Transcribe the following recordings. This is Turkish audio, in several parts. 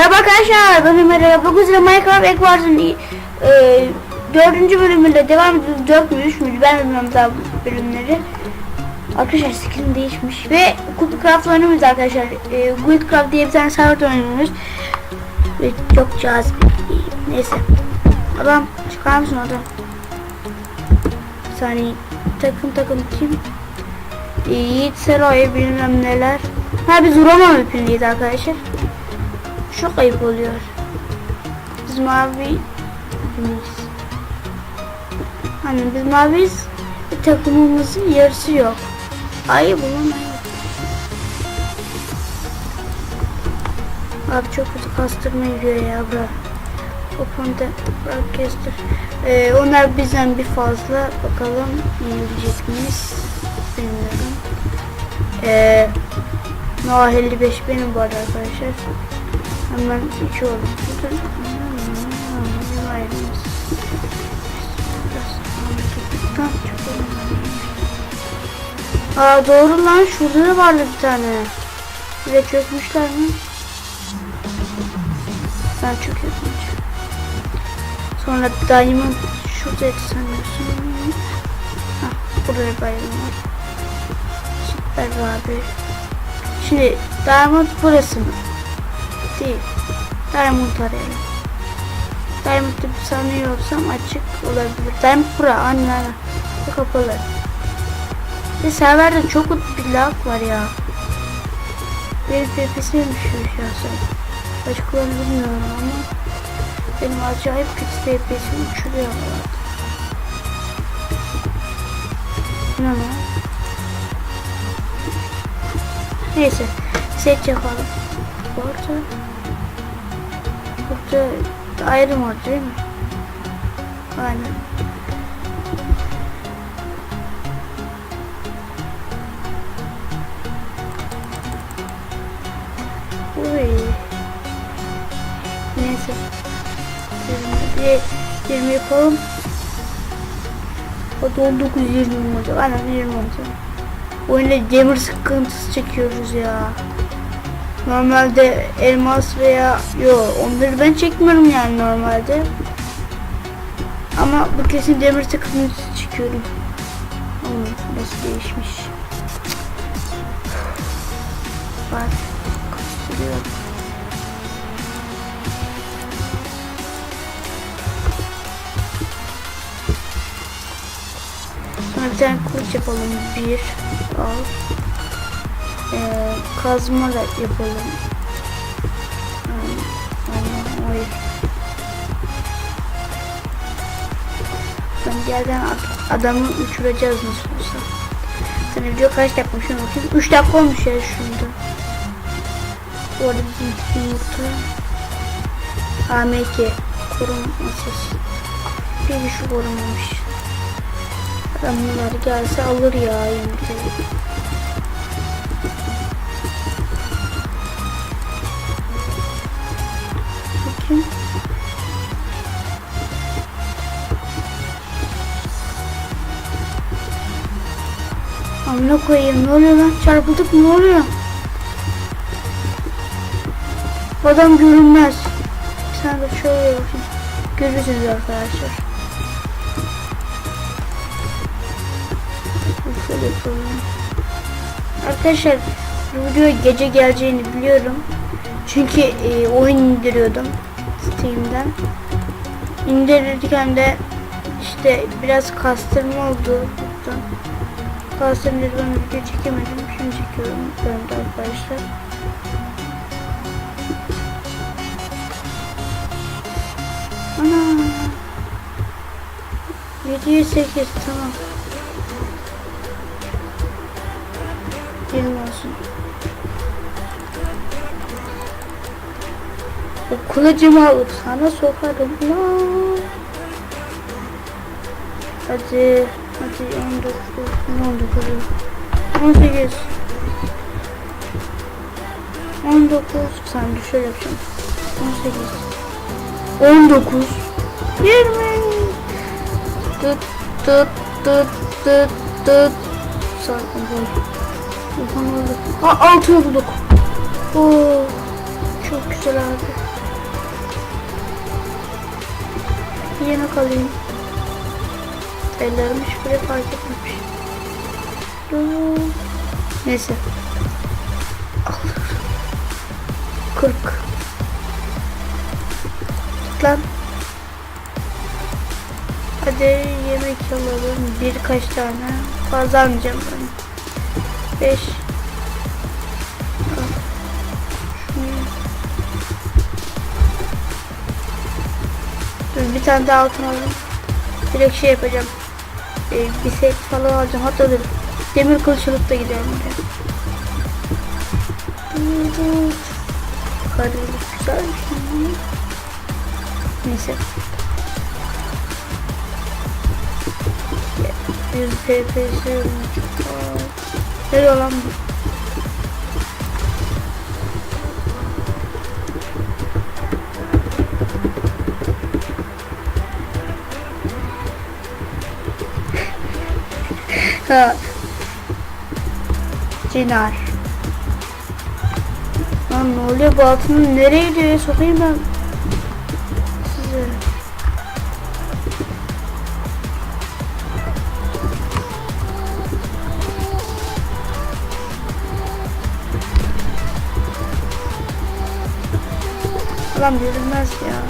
Merhaba arkadaşlar, ben Ömer. Bugün size Minecraft Equars'ın e, dördüncü bölümünde devam ediyoruz. Dört mü, üç müydü? Ben bilmiyorum daha bölümleri. Arkadaşlar skin değişmiş ve Craft oynuyoruz arkadaşlar. E, Guildcraft diye bir tane server oynuyoruz. Ve çok cazip. Neyse. Adam, çıkar mısın adam? Bir saniye. Takım takım kim? Yiğit Seroy bilmem neler. Ha biz Roma mapindeyiz arkadaşlar. Çok ayıp oluyor. Biz mavi miyiz? Hani biz maviyiz. Takımımızın yarısı yok. Ayıp ayıp. Abi çok kötü kastırma yiyor ya bura. Open'da Broadcaster. Ee, onlar bizden bir fazla. Bakalım yiyebilecek miyiz? Bilmiyorum. Ee, Noah 55 benim bu arada arkadaşlar. Hemen içiyorum. Aa doğru lan şurada da vardı bir tane. Bir de çökmüşler mi? Ben çöküyorum. Sonra Diamond şuradaydı sanıyorsun. Hah buraya bayılma. Süper abi. Şimdi Diamond burası mı? Değil. Diamond arayalım. Diamond'ı sanıyorsam açık olabilir. Diamond bura anne kapalı. Bir serverde çok bir lag var ya. Benim PPS'im düşüyor şahsen. Başkalarını bilmiyorum ama benim acayip kötü PPS'im uçuruyor Ne lan? Neyse. Set yapalım. Bu Burada ayrım var değil mi? Aynen. Uy. Neyse. 20, 20 yapalım. O da 19 20 olacak. Aynen 20 olacak. Oyunda demir sıkıntısı çekiyoruz ya. Normalde elmas veya yo onları ben çekmiyorum yani normalde. Ama bu kesin demir sıkıntısı çekiyorum. Hmm, nasıl değişmiş. Bak kastırıyor. Sonra bir tane kılıç yapalım. Bir al. Ee, kazma da yapalım. Hayır. Ben gelden ad- adamı uçuracağız nasıl olsa. Sen video kaç dakika şuna bakayım. 3 dakika olmuş ya şunda. Bu arada bizim yumurta. AMK korunmasız. Bir şu korunmamış. Adamlar gelse alır ya yumurtayı. Amına koyayım ne oluyor lan? Çarpıldık ne oluyor? Adam görünmez. Sen de şöyle bakayım. Görürsünüz arkadaşlar. Şöyle yapalım. Arkadaşlar bu videoya gece geleceğini biliyorum. Çünkü e, oyun indiriyordum Steam'den. İndirirken de işte biraz kastırma oldu. Buradan. Kastırınca ben video çekemedim. Şimdi çekiyorum. Bölümde arkadaşlar. Ana. 708 tamam. 20 olsun. O kılıcımı alıp sana sokarım lan. Hadi. 19, 18, 19, saniye şöyle yapacağım. 18, 19, 20. Dıt dıt dıt dıt dıt. Sakin ol. Yapamadık. Aa, altı bulduk. Oo, çok güzel abi. Yine kalayım. Ellerim hiç bile fark etmemiş. Neyse. Alır. 40. Tut lan. Hadi yemek alalım. Birkaç tane. Fazla almayacağım ben. 5. Dur bir tane daha altın alalım. Direkt şey yapacağım. Ee, bir set falan alacağım. Hatta dur. Demir kılıç alıp da gidelim. buraya. Kardeşim güzel. Neyse. Bir TP'si Ne olan bu? Ha. Cinar. Lan ne oluyor bu altının nereye gidiyor sokayım ben size. Lan görünmez ya.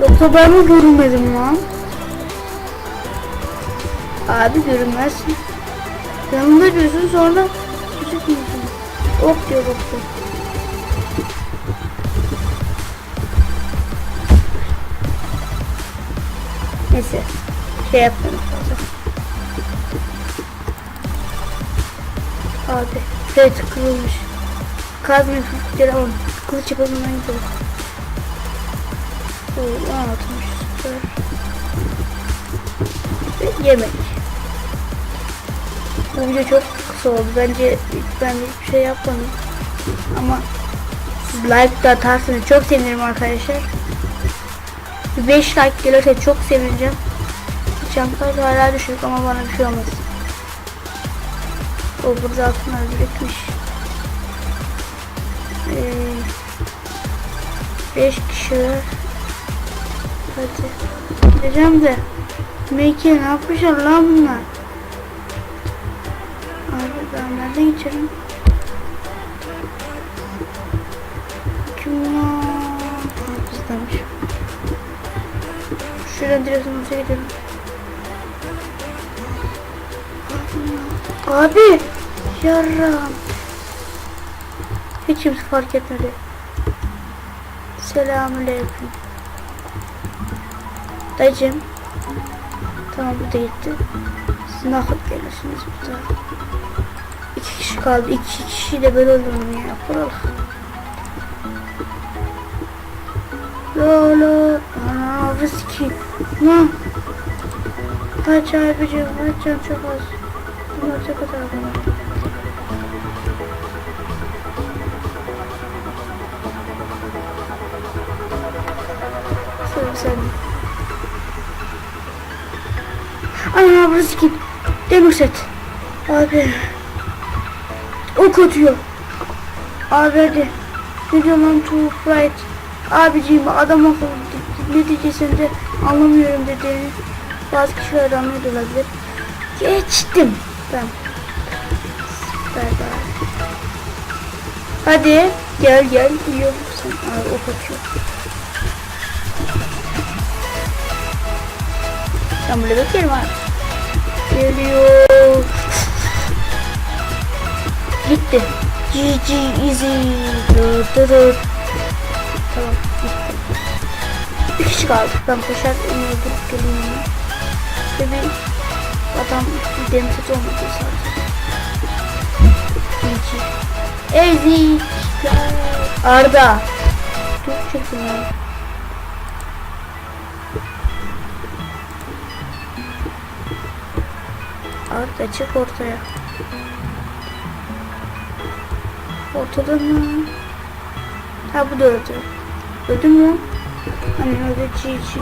Yoksa ben mi görünmedim lan? Abi görünmezsin. Yanında diyorsun sonra gözükmüyorsun. Ok diyor doktor. Neyse. Şey yapmadım. Abi. Evet kırılmış. Kazmayı fıfıkları alalım. Kılıç yapalım ben gidelim. Anlatmış. Süper. Ve yemek. Bu video çok kısa oldu. Bence ben hiçbir şey yapmadım. Ama siz like da atarsanız çok sevinirim arkadaşlar. 5 like gelirse çok sevineceğim. Çantalar hala düşük ama bana bir şey olmaz. O burada altınlar birikmiş. 5 kişiler. Hadi. Gideceğim de. Meki ne yapmışlar lan bunlar? Abi ben nereden geçerim? Kim? Ha, bizdenmiş. Şuradan direksiyonu gidelim. Abi yarram. Hiç kimse fark etmedi. Selamünaleyküm. Dayıcım. Tamam bu gitti. Siz nakit gelirsiniz bir daha. İki kişi kaldı. İki kişi de böyle öldürmüyor ya. Buralar. Lolo. Ana riski. Ne? Kaç abicim. Kaç can çok az. Bunlar çok bana. Söyle sen. Ana riski. Demir set. Abi. Ok atıyor. Abi hadi. Ne diyor lan too bright. Abiciğim adam akıllı ne diyeceksin de anlamıyorum dediğini bazı kişiler anlıyor olabilir. Geçtim. Ben. Bay. Hadi gel gel uyuyor musun? Abi ok atıyor. Ben burada beklerim abi. Geliyor. Gitti. GG easy. Dur dur dur. Tamam gitti. Bir kişi kaldı. Ben koşar öldürüp geleyim. Ve bir adam demsiz olmadı sadece. GG. Ezik. Arda. Dur çektim ya. Arda çık ortaya. Ortada mı? Ha bu da öldü. Öldü mü? Hani öldü çiğ.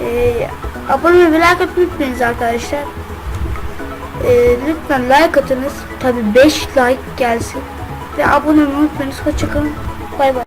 Ee, Abone ve like atmayı unutmayınız arkadaşlar. Ee, lütfen like atınız. Tabi 5 like gelsin. Ve abone olmayı unutmayınız. Hoşçakalın. Bay bay.